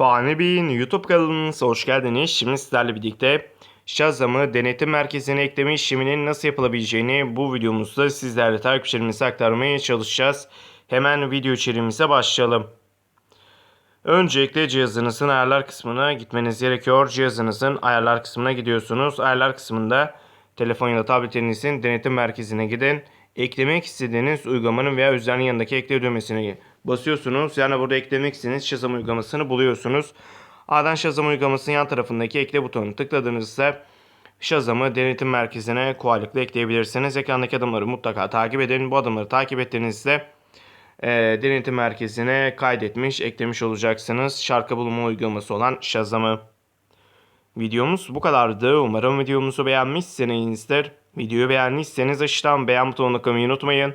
Fani Bey'in YouTube kanalınıza hoş geldiniz. Şimdi sizlerle birlikte Shazam'ı denetim merkezine ekleme işleminin nasıl yapılabileceğini bu videomuzda sizlerle takipçilerimize aktarmaya çalışacağız. Hemen video içeriğimize başlayalım. Öncelikle cihazınızın ayarlar kısmına gitmeniz gerekiyor. Cihazınızın ayarlar kısmına gidiyorsunuz. Ayarlar kısmında telefon ya da tabletinizin denetim merkezine gidin. Eklemek istediğiniz uygulamanın veya özelliğin yanındaki ekle düğmesine basıyorsunuz. Yani burada eklemek istediğiniz Shazam uygulamasını buluyorsunuz. A'dan Shazam uygulamasının yan tarafındaki ekle butonunu tıkladığınızda Shazam'ı denetim merkezine kolaylıkla ekleyebilirsiniz. Ekrandaki adımları mutlaka takip edin. Bu adımları takip ettiğinizde e, denetim merkezine kaydetmiş, eklemiş olacaksınız. Şarkı bulma uygulaması olan Shazam'ı. Videomuz bu kadardı. Umarım videomuzu beğenmişsinizdir. Videoyu beğendiyseniz aşağıdan beğen butonuna kılmayı unutmayın.